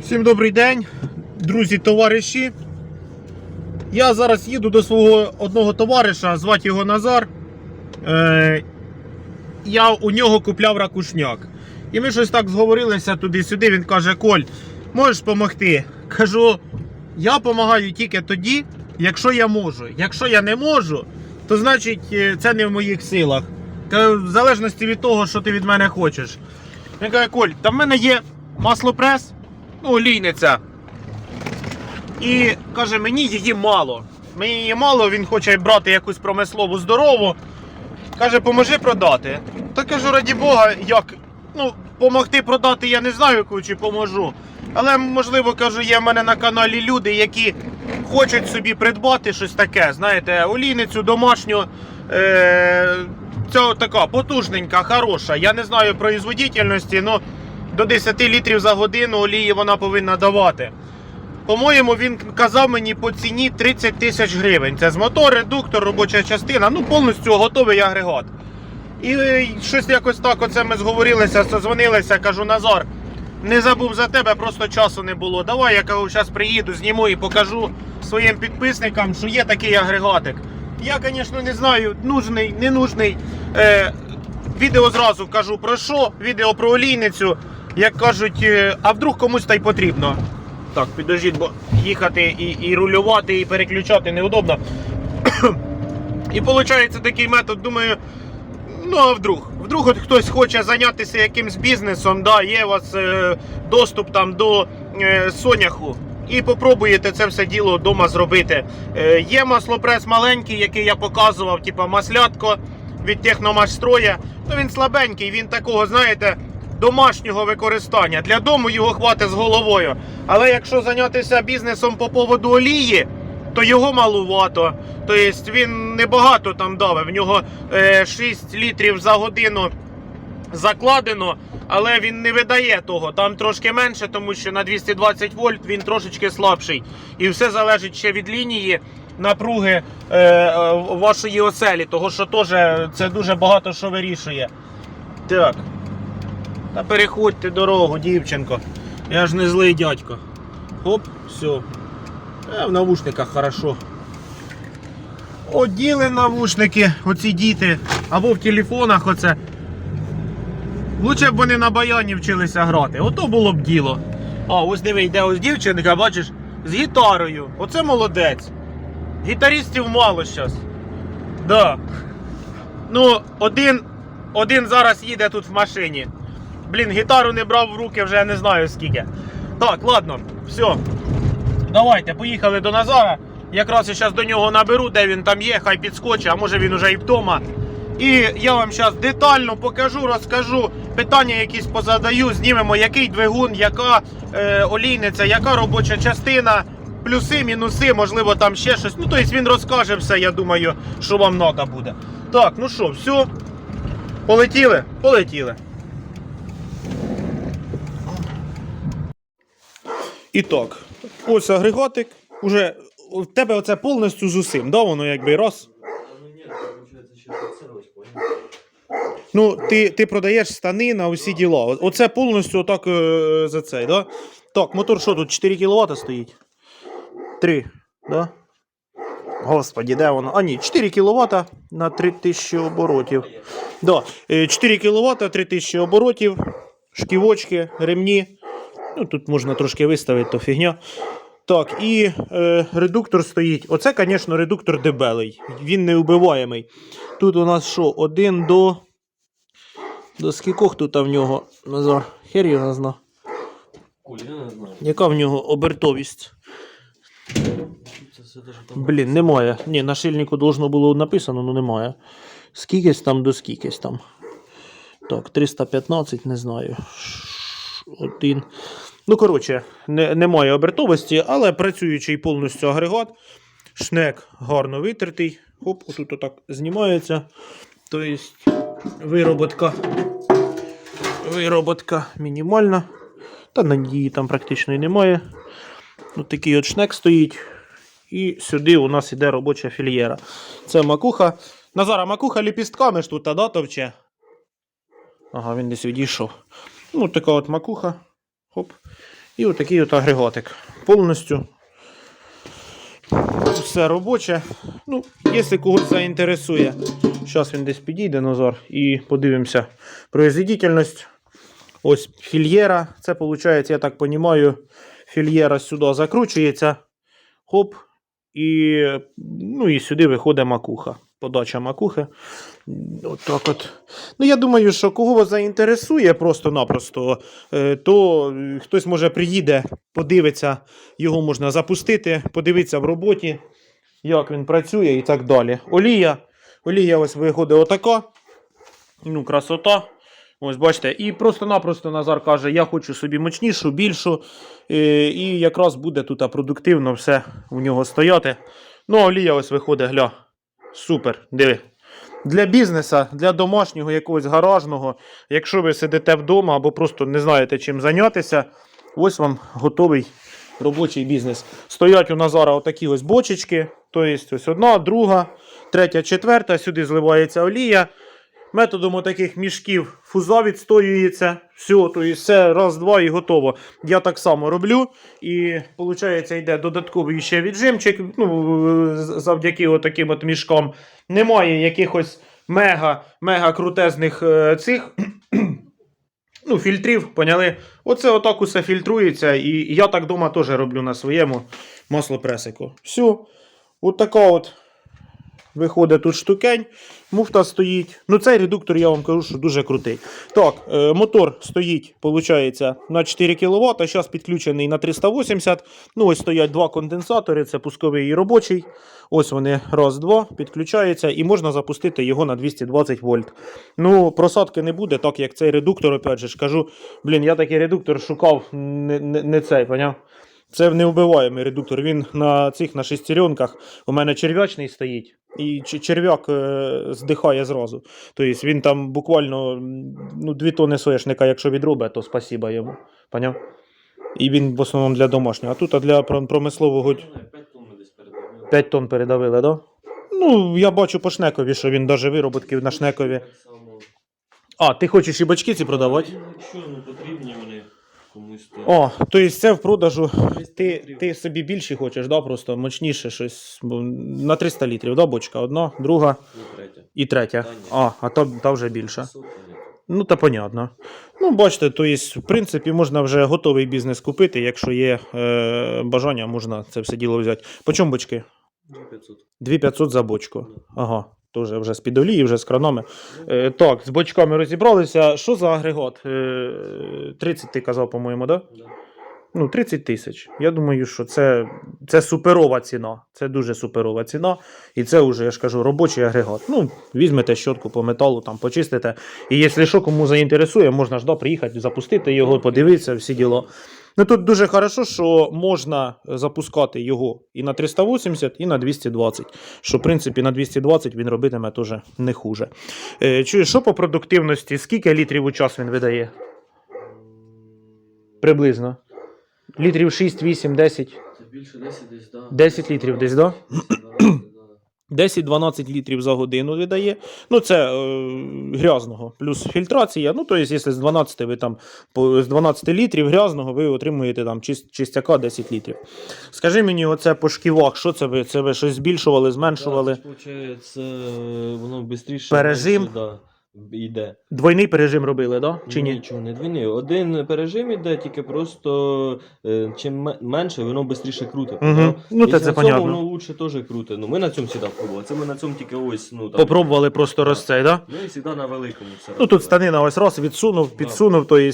Всім добрий день, друзі, товариші. Я зараз їду до свого одного товариша, звати його Назар. Е, я у нього купляв ракушняк. І ми щось так зговорилися туди-сюди. Він каже: Коль, можеш допомогти? Кажу, я допомагаю тільки тоді, якщо я можу. Якщо я не можу, то значить е, це не в моїх силах. В залежності від того, що ти від мене хочеш. Він каже, Коль, там в мене є маслопрес, ну, олійниця. І каже, мені її мало. Мені її мало, він хоче брати якусь промислову здорову. Каже, поможи продати. Та кажу, раді Бога, як? Ну, помогти продати я не знаю, яку чи поможу. Але можливо, кажу, є в мене на каналі люди, які хочуть собі придбати щось таке. Знаєте, олійницю домашню. Е- це така потужненька, хороша. Я не знаю производительності, але до 10 літрів за годину олії вона повинна давати. По-моєму, він казав мені по ціні 30 тисяч гривень. Це з мотор, редуктор, робоча частина, ну повністю готовий агрегат. І е, щось якось так оце ми зговорилися, созвонилися, кажу, Назар, не забув за тебе, просто часу не було. Давай, я кажу, зараз приїду, зніму і покажу своїм підписникам, що є такий агрегатик. Я, звісно, не знаю, нужний, не нужний. Е, відео зразу кажу про що, відео про олійницю. Як кажуть, е, а вдруг комусь та й потрібно. Так, підождіть, бо їхати і, і рулювати, і переключати неудобно. І виходить такий метод, думаю, ну а вдруг? Вдруг от хтось хоче зайнятися якимсь бізнесом, да, є у вас е, доступ там до е, соняху. І попробуєте це все діло вдома зробити. Е, є маслопрес маленький, який я показував, типа маслятко від техномашстроя. Ну він слабенький, він такого, знаєте, домашнього використання. Для дому його хватить з головою. Але якщо зайнятися бізнесом по поводу олії, то його малувато. Тобто він небагато там давить. В нього е, 6 літрів за годину закладено, але він не видає того. Там трошки менше, тому що на 220 вольт він трошечки слабший. І все залежить ще від лінії напруги е, е, вашої оселі, того що теж це дуже багато що вирішує. Так. Та переходьте дорогу, дівчинко. Я ж не злий дядько. Хоп, все. Е, в навушниках хорошо. Оділи навушники, оці діти, або в телефонах оце. Лучше б вони на баяні вчилися грати. Ото було б діло. А, ось диви, йде ось дівчинка, бачиш, з гітарою. Оце молодець. Гітарістів мало зараз. Да. Ну, один, один зараз їде тут в машині. Блін, гітару не брав в руки вже не знаю скільки. Так, ладно, все. Давайте, поїхали до Назара. Якраз я зараз до нього наберу, де він там є, хай підскочить, а може він уже і вдома. І я вам зараз детально покажу, розкажу, питання якісь позадаю, знімемо, який двигун, яка е, олійниця, яка робоча частина, плюси, мінуси, можливо, там ще щось. Ну, тобто він розкаже все, я думаю, що вам треба буде. Так, ну що, все. Полетіли? Полетіли. І так, ось агрегатик. Уже у тебе оце повністю з усім, да, воно якби раз. Ну ти, ти продаєш стани на усі діла. Оце повністю отак е, за цей, да? Так, мотор що тут 4 кВт стоїть? 3, да? Господі, де воно? А ні, 4 кВт на 3000 оборотів. Да, е, 4 кВт, 3000 оборотів, шківочки, ремні. Ну, тут можна трошки виставити, то фігня. Так, і е, редуктор стоїть. Оце, звісно, редуктор дебелий. Він не вбиваємий. Тут у нас що, один до. До скількох тут в нього Назар? Хер його зна. Яка в нього обертовість? Блін, немає. Ні, на шильнику должно було написано, але немає. Скількись там до скількись там. Так, 315, не знаю. Один. Ну, коротше, не, немає обертовості, але працюючий повністю агрегат. Шнек гарно витертий. Хоп, отут отак знімається. Тобто вироботка. Вироботка мінімальна. Та надії там практично і немає. Ось такий от шнек стоїть. І сюди у нас іде робоча фільєра. Це макуха. Назара, макуха ліпістками ж тут, да, товче? Ага, він десь відійшов. Ну, така от макуха. Хоп. І отакий от агрегатик. Повністю все робоче. Ну, якщо когось заінтересує, зараз він десь підійде Назар і подивимося производительність. Ось фільєра. Це виходить, я так розумію, фільєра сюди закручується. Хоп. І, ну, і сюди виходить макуха. Подача макухи. От так от. Ну, я думаю, що кого заінтересує просто-напросто, е, то е, хтось може приїде, подивиться, його можна запустити, подивитися в роботі, як він працює і так далі. Олія. Олія ось виходить отака. Ну, красота. Ось бачите, і просто-напросто Назар каже: я хочу собі мощнішу, більшу. е, І якраз буде тут продуктивно все у нього стояти. Ну, олія ось виходить, гля. Супер, диви. Для бізнеса, для домашнього якогось гаражного, якщо ви сидите вдома або просто не знаєте чим зайнятися, ось вам готовий робочий бізнес. Стоять у Назара отакі ось бочечки, тобто ось одна, друга, третя, четверта, сюди зливається олія. Методом таких мішків фуза відстоюється. Все, тобто все раз, два і готово. Я так само роблю. І виходить, йде додатковий ще віджимчик. Ну, завдяки таким от мішкам. Немає якихось мега, мега крутезних е, цих. Ну, фільтрів, поняли? Оце отак усе фільтрується, і я так вдома теж роблю на своєму маслопресику. Все. От така от виходить тут штукень, муфта стоїть. Ну, цей редуктор, я вам кажу, що дуже крутий. Так, е, мотор стоїть, виходить, на 4 кВт, зараз підключений на 380. Ну, ось стоять два конденсатори, це пусковий і робочий. Ось вони, раз, два, підключаються, і можна запустити його на 220 вольт. Ну, просадки не буде, так як цей редуктор, опять же кажу, блін, я такий редуктор шукав, не, не, не цей, поняв? Це невбиваємий редуктор. Він на цих на шестеренках. У мене черв'ячний стоїть, і черв'як е, здихає зразу. Тобто він там буквально ну, 2 тони соєшника, якщо відробить, то спасіба йому. Поняв? І він в основному для домашнього. А тут а для пром- промислового 5 тонн десь передали. 5 тонн передавили, так? Да? Ну, я бачу по шнекові, що він навіть вироботків на шнекові. А, ти хочеш і бачки ці продавати? Ну, Якщо не потрібні вони комусь, то О, тобто це в продажу. Ти, ти собі більші хочеш, да? просто мощніше щось. На 300 літрів, да, бочка? Одна, друга Ну, третя. і третя. Та ні. А, а та, та вже більша. Ну, та понятно. Ну, бачите, то є, в принципі, можна вже готовий бізнес купити, якщо є е, бажання, можна це все діло взяти. По чому бочки? 2500. 2500 за бочку. Ага, теж вже з-під олії, вже з кранами. Е, так, з бочками розібралися. Що за агрегат? Е, 30 ти казав, по-моєму. Да? Ну, 30 тисяч. Я думаю, що це, це суперова ціна. Це дуже суперова ціна. І це вже, я ж кажу, робочий агрегат. Ну, візьмете щотку по металу, там почистите. І якщо що, кому заінтересує, можна ж да, приїхати, запустити його, подивитися, всі діла. Ну тут дуже хорошо, що можна запускати його і на 380, і на 220. Що, в принципі, на 220 він робитиме теж не хуже. Е, чуєш, що по продуктивності? Скільки літрів у час він видає? Приблизно. Літрів 6, 8, 10. Це більше 10 десь, да. 10 літрів десь? 10, да. 10-12 літрів за годину видає. Ну, це е, грязного. Плюс фільтрація. Ну, тобто, якщо з 12 ви там з 12 літрів грязного ви отримуєте там чист, чистяка 10 літрів. Скажи мені, оце по шківах, що це ви? Це ви щось збільшували, зменшували? Получається, воно швидше Пережим? да, йде. Двойний пережим робили, да? Чи ні? Нічого не двійний. Один пережим іде, тільки просто е, чим менше, воно швидше круте. Угу. Ну, І це, цьому понятно. Воно лучше теж круте. Ну, ми на цьому завжди пробували. Це ми на цьому тільки ось, ну там. Попробували просто розцей, да? Ну і завжди на великому все. Ну тут станина ось раз відсунув, підсунув, то є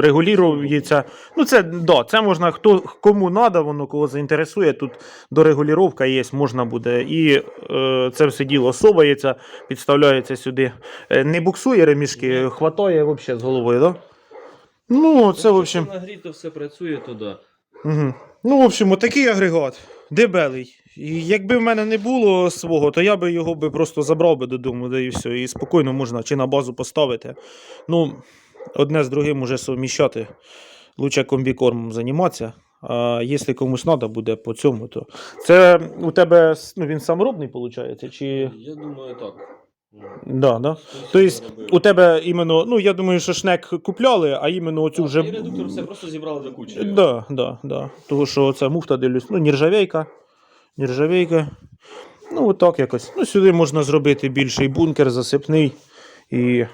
регулюється. Ну це да, це можна хто кому надо, воно кого заінтересує. Тут дорегулювання є, можна буде. І е, це все діло совається, підставляється сюди. Не буксує ремішки, хватає взагалі з головою, да? Ну, це, в общем. Якщо нагріто все працює, то да. Угу. Ну, в общем, отакий агрегат. Дебелий. І якби в мене не було свого, то я би його би просто забрав би додому, да і все. І спокійно можна чи на базу поставити. Ну, одне з другим уже совміщати. Лучше комбікормом займатися. А якщо комусь треба буде по цьому, то. Це у тебе ну, він саморобний, виходить? Чи... Я думаю, так. Да, да. Тобто у тебе іменно, ну я думаю, що шнек купляли, а іменно оцю вже. І редуктор все просто зібрали до кучі. Да, да, да. Того, що це муфта дивлюсь. Ну, нержавейка. Нержавейка. Ну, отак якось. Ну, сюди можна зробити більший бункер, засипний і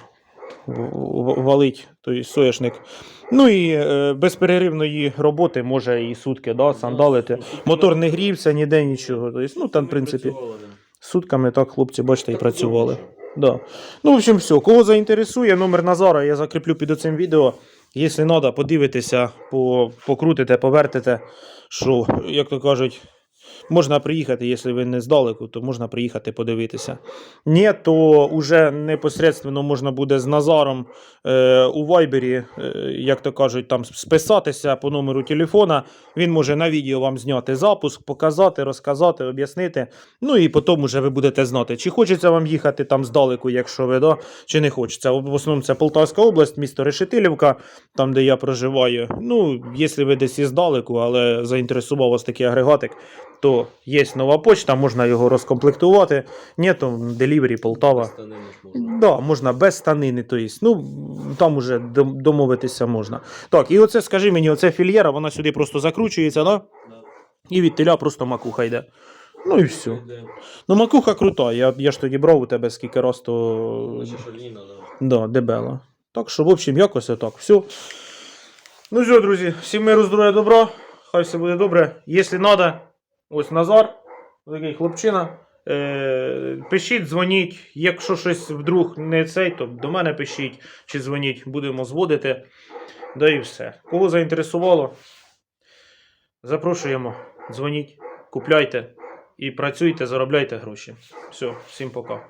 валить той соняшник. Ну і е, безперервної роботи може і сутки, да, сандалити. Мотор не грівся, ніде нічого. Тобто, ну там, в принципі, сутками так хлопці, бачите, і працювали. Да. Ну, в общем, все. Кого заінтересує, номер Назара я закріплю під цим відео. Якщо треба, подивитися, покрутите, повертите, що, як то кажуть, можна приїхати, якщо ви не здалеку, то можна приїхати подивитися. Ні, то вже непосередньо можна буде з Назаром е, у Вайбері, е, як то кажуть, там списатися по номеру телефона. Він може на відео вам зняти запуск, показати, розказати, об'яснити. Ну і потім уже ви будете знати, чи хочеться вам їхати там здалеку, якщо ви, да, чи не хочеться. В основному це Полтавська область, місто Решетилівка, там, де я проживаю. Ну, якщо ви десь іздалеку, але заінтересував вас такий агрегатик, то є нова почта, можна його розкомплектувати. Ні, то Delivery Полтава. Да, можна без станини, то є. Ну, там уже домовитися можна. Так, і оце, скажи мені, оце фільєра, вона сюди просто закручується, да? і від теля просто макуха йде. Ну і все. Ну, макуха крута. Я, я ж тоді брав у тебе скільки раз, то. Да, дебела. Так що, в общем, якось отак. Все. Ну все, друзі, всім миру, здоров'я, добра. Хай все буде добре. Якщо треба, ось Назар, такий хлопчина. Е, пишіть, дзвоніть. Якщо щось вдруг не цей, то до мене пишіть чи дзвоніть, будемо зводити. Да і все. Кого заінтересувало, запрошуємо. Дзвоніть, купляйте і працюйте, заробляйте гроші. Все, всім пока.